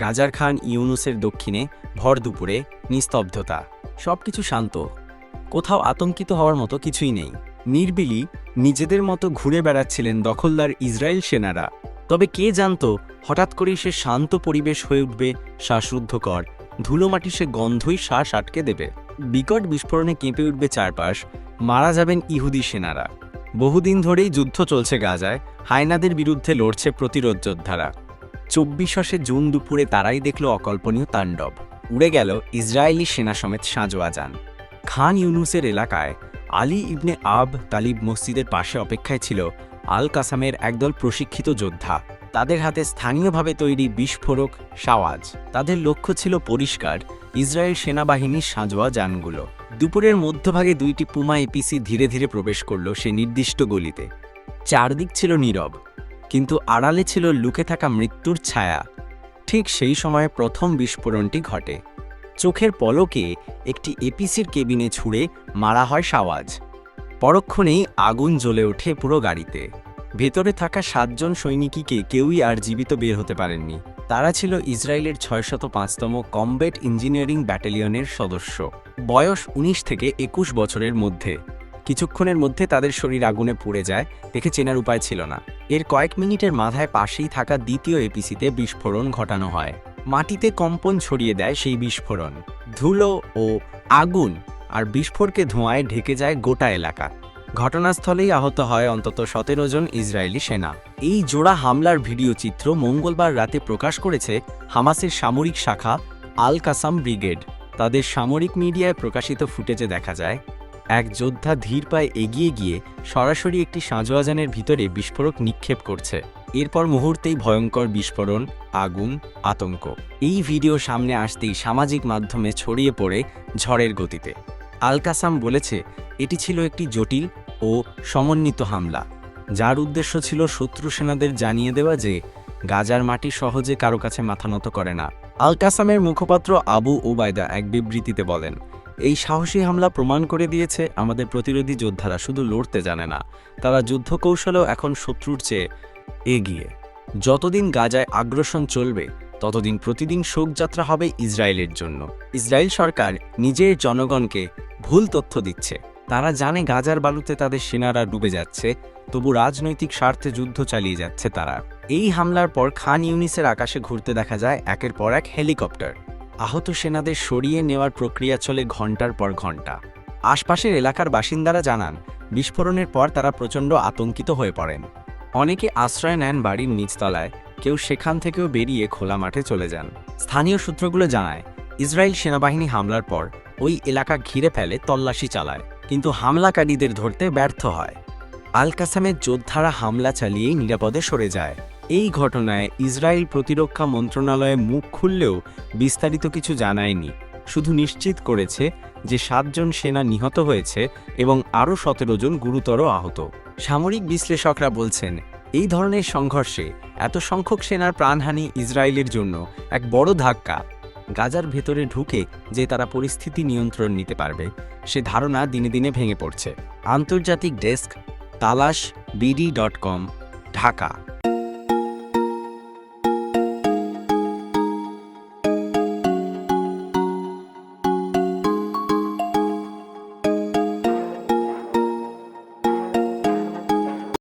গাজার খান ইউনুসের দক্ষিণে ভর দুপুরে নিস্তব্ধতা। সবকিছু শান্ত। কোথাও আতঙ্কিত হওয়ার মতো কিছুই নেই। নির্বিলি নিজেদের মতো ঘুরে বেড়াচ্ছিলেন দখলদার ইসরায়েল সেনারা। তবে কে জানত, হঠাৎ করেই সে শান্ত পরিবেশ হয়ে উঠবে শ্বাসরুদ্ধকর। ধুলোমাটি সে গন্ধই শ্বাস আটকে দেবে। বিকট বিস্ফোরণে কেঁপে উঠবে চারপাশ। মারা যাবেন ইহুদি সেনারা। বহুদিন ধরেই যুদ্ধ চলছে গাজায়। হায়নাদের বিরুদ্ধে লড়ছে প্রতিরোধ যোদ্ধারা। চব্বিশে জুন দুপুরে তারাই দেখল অকল্পনীয় তাণ্ডব। উড়ে গেল ইসরায়েলি সেনা সমেত সাঁজোয়া যান। খান ইউনুসের এলাকায় আলী ইবনে আব তালিব মসজিদের পাশে অপেক্ষায় ছিল আল কাসামের একদল প্রশিক্ষিত যোদ্ধা। তাদের হাতে স্থানীয়ভাবে তৈরি বিস্ফোরক, সাওয়াজ। তাদের লক্ষ্য ছিল পরিষ্কার, ইসরায়েল সেনাবাহিনীর সাঁজোয়া যানগুলো। দুপুরের মধ্যভাগে দুইটি পুমা এপিসি ধীরে ধীরে প্রবেশ করল সে নির্দিষ্ট গলিতে। চারদিক ছিল নীরব। কিন্তু আড়ালে ছিল লুকে থাকা মৃত্যুর ছায়া। ঠিক সেই সময়ে প্রথম বিস্ফোরণটি ঘটে। চোখের পলকে একটি এপিসির কেবিনে ছুঁড়ে মারা হয় সাওয়াজ। পরক্ষণেই আগুন জ্বলে ওঠে পুরো গাড়িতে। ভেতরে থাকা সাতজন সৈনিকীকে কেউই আর জীবিত বের হতে পারেননি। তারা ছিল ইসরায়েলের ছয়শত পাঁচতম কমব্যাট ইঞ্জিনিয়ারিং ব্যাটালিয়নের সদস্য। বয়স ১৯ থেকে একুশ বছরের মধ্যে। কিছুক্ষণের মধ্যে তাদের শরীর আগুনে পুড়ে যায়, দেখে চেনার উপায় ছিল না। এর কয়েক মিনিটের মাথায় পাশেই থাকা দ্বিতীয় এপিসিতে বিস্ফোরণ ঘটানো হয়। মাটিতে কম্পন ছড়িয়ে দেয় সেই বিস্ফোরণ। ধুলো ও আগুন আর বিস্ফোরকে ধোঁয়ায় ঢেকে যায় গোটা এলাকা। ঘটনাস্থলেই আহত হয় অন্তত সতেরো জন ইসরায়েলি সেনা। এই জোড়া হামলার ভিডিও চিত্র মঙ্গলবার রাতে প্রকাশ করেছে হামাসের সামরিক শাখা আল কাসাম ব্রিগেড। তাদের সামরিক মিডিয়ায় প্রকাশিত ফুটেজে দেখা যায় এক যোদ্ধা ধীর পায়ে এগিয়ে গিয়ে সরাসরি একটি সাঁজোয়াজানের ভিতরে বিস্ফোরক নিক্ষেপ করছে। এরপর মুহূর্তেই ভয়ঙ্কর বিস্ফোরণ, আগুন, আতঙ্ক। এই ভিডিও সামনে আসতেই সামাজিক মাধ্যমে ছড়িয়ে পড়ে ঝড়ের গতিতে। আলকাসাম বলেছে, এটি ছিল একটি জটিল ও সমন্বিত হামলা, যার উদ্দেশ্য ছিল শত্রু সেনাদের জানিয়ে দেওয়া যে গাজার মাটি সহজে কারও কাছে মাথা নত করে না। আলকাসামের মুখপাত্র আবু ওবায়দা এক বিবৃতিতে বলেন এই সাহসী হামলা প্রমাণ করে দিয়েছে আমাদের প্রতিরোধী যোদ্ধারা শুধু লড়তে জানে না, তারা যুদ্ধ কৌশলেও এখন শত্রুর চেয়ে এগিয়ে। যতদিন গাজায় আগ্রাসন চলবে, ততদিন প্রতিদিন শোকযাত্রা হবে ইসরায়েলের জন্য। ইসরায়েল সরকার নিজের জনগণকে ভুল তথ্য দিচ্ছে। তারা জানে গাজার বালুতে তাদের সেনারা ডুবে যাচ্ছে, তবু রাজনৈতিক স্বার্থে যুদ্ধ চালিয়ে যাচ্ছে তারা। এই হামলার পর খান ইউনিসের আকাশে ঘুরতে দেখা যায় একের পর এক হেলিকপ্টার। আহত সেনাদের সরিয়ে নেওয়ার প্রক্রিয়া চলে ঘণ্টার পর ঘণ্টা আশপাশের এলাকার বাসিন্দারা জানান, বিস্ফোরণের পর তারা প্রচণ্ড আতঙ্কিত হয়ে পড়েন। অনেকে আশ্রয় নেন বাড়ির নিচতলায়, কেউ সেখান থেকেও বেরিয়ে খোলা মাঠে চলে যান। স্থানীয় সূত্রগুলো জানায়, ইসরায়েল সেনাবাহিনী হামলার পর ওই এলাকা ঘিরে ফেলে তল্লাশি চালায়, কিন্তু হামলাকারীদের ধরতে ব্যর্থ হয়। আল কাসামের যোদ্ধারা হামলা চালিয়েই নিরাপদে সরে যায়। এই ঘটনায় ইসরায়েল প্রতিরক্ষা মন্ত্রণালয়ে মুখ খুললেও বিস্তারিত কিছু জানায়নি। শুধু নিশ্চিত করেছে যে সাতজন সেনা নিহত হয়েছে এবং আরও সতেরো জন গুরুতর আহত। সামরিক বিশ্লেষকরা বলছেন, এই ধরনের সংঘর্ষে এত সংখ্যক সেনার প্রাণহানি ইসরায়েলের জন্য এক বড় ধাক্কা। গাজার ভেতরে ঢুকে যে তারা পরিস্থিতি নিয়ন্ত্রণ নিতে পারবে, সে ধারণা দিনে দিনে ভেঙে পড়ছে। আন্তর্জাতিক ডেস্ক, তালাশ বিডি ডট কম, ঢাকা।